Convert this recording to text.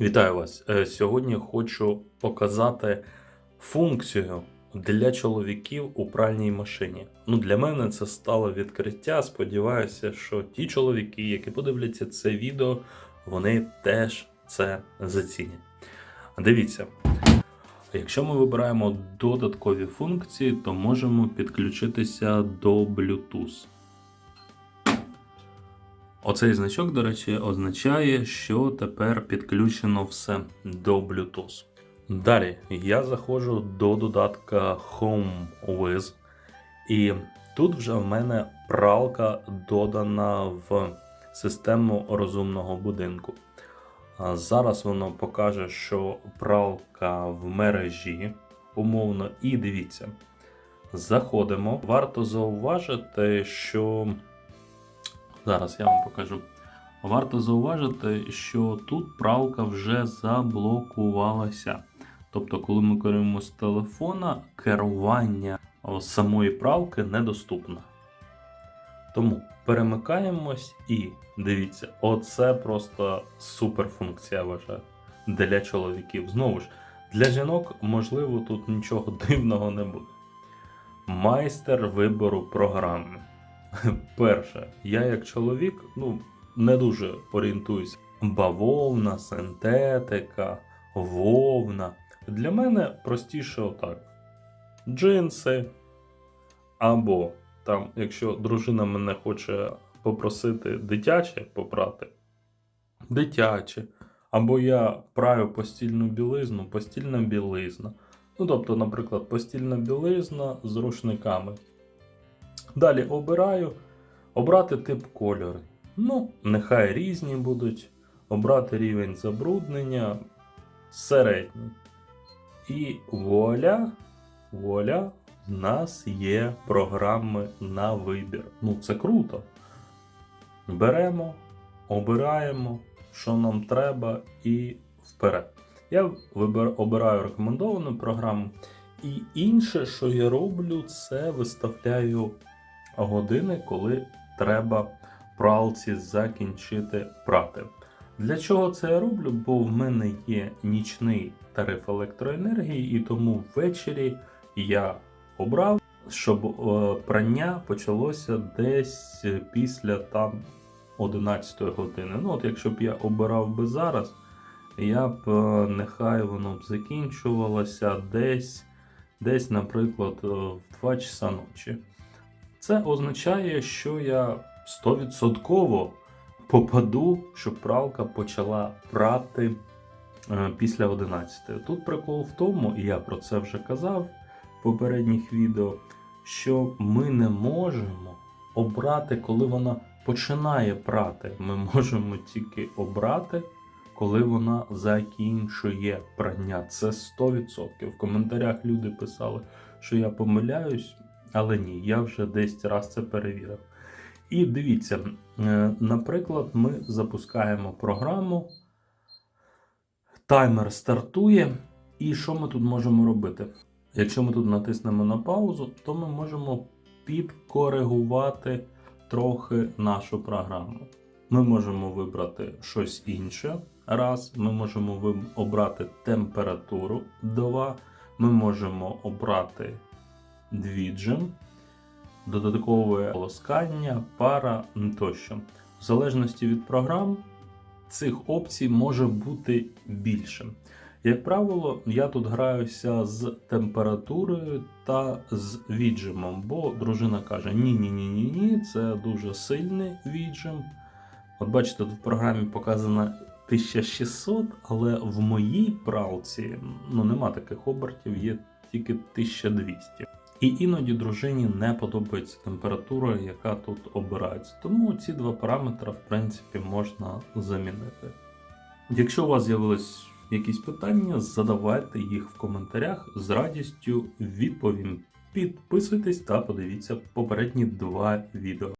Вітаю вас! Е, Сьогодні хочу показати функцію для чоловіків у пральній машині. Ну, для мене це стало відкриття. Сподіваюся, що ті чоловіки, які подивляться це відео, вони теж це зацінять. Дивіться, якщо ми вибираємо додаткові функції, то можемо підключитися до Bluetooth. Оцей значок, до речі, означає, що тепер підключено все до Bluetooth. Далі я заходжу до додатка Home With, і тут вже в мене пралка додана в систему розумного будинку. Зараз воно покаже, що пралка в мережі, умовно, і дивіться. Заходимо. Варто зауважити, що Зараз я вам покажу. Варто зауважити, що тут пралка вже заблокувалася. Тобто, коли ми керуємо з телефона, керування самої пралки недоступне. Тому перемикаємось і дивіться, оце просто супер функція вважаю для чоловіків. Знову ж, для жінок, можливо, тут нічого дивного не буде. Майстер вибору програми. Перше, я як чоловік ну, не дуже орієнтуюся. Бавовна, синтетика, вовна. Для мене простіше отак. Джинси. Або там, якщо дружина мене хоче попросити дитяче попрати, дитяче. Або я праю постільну білизну, постільна білизна. Ну, тобто, наприклад, постільна білизна з рушниками. Далі обираю обрати тип кольори. Ну, нехай різні будуть. Обрати рівень забруднення середній. І вуаля, вуаля, в нас є програми на вибір. Ну, це круто. Беремо, обираємо, що нам треба, і вперед. Я вибир, обираю рекомендовану програму. І інше, що я роблю, це виставляю години, коли треба пралці закінчити прати. Для чого це я роблю? Бо в мене є нічний тариф електроенергії, і тому ввечері я обрав, щоб е, прання почалося десь після там 11 години. Ну, от якщо б я обирав би зараз, я б е, нехай воно б закінчувалося десь, десь, наприклад, е, в 2 часа ночі. Це означає, що я 100% попаду, щоб пралка почала прати е, після 11. Тут прикол в тому, і я про це вже казав в попередніх відео, що ми не можемо обрати, коли вона починає прати. Ми можемо тільки обрати, коли вона закінчує прання. Це 100%. В коментарях люди писали, що я помиляюсь. Але ні, я вже десь раз це перевірив. І дивіться, е, наприклад, ми запускаємо програму, таймер стартує. І що ми тут можемо робити? Якщо ми тут натиснемо на паузу, то ми можемо підкоригувати трохи нашу програму. Ми можемо вибрати щось інше. Раз, ми можемо обрати температуру 2, ми можемо обрати двіджем, додаткове полоскання, пара тощо. В залежності від програм, цих опцій може бути більше. Як правило, я тут граюся з температурою та з віджимом, бо дружина каже: ні-ні-ні, ні це дуже сильний віджим. От бачите, тут в програмі показано 1600, але в моїй пралці ну, нема таких обертів, є тільки 1200. І іноді дружині не подобається температура, яка тут обирається. Тому ці два параметри, в принципі, можна замінити. Якщо у вас з'явились якісь питання, задавайте їх в коментарях. З радістю відповім. Підписуйтесь та подивіться попередні два відео.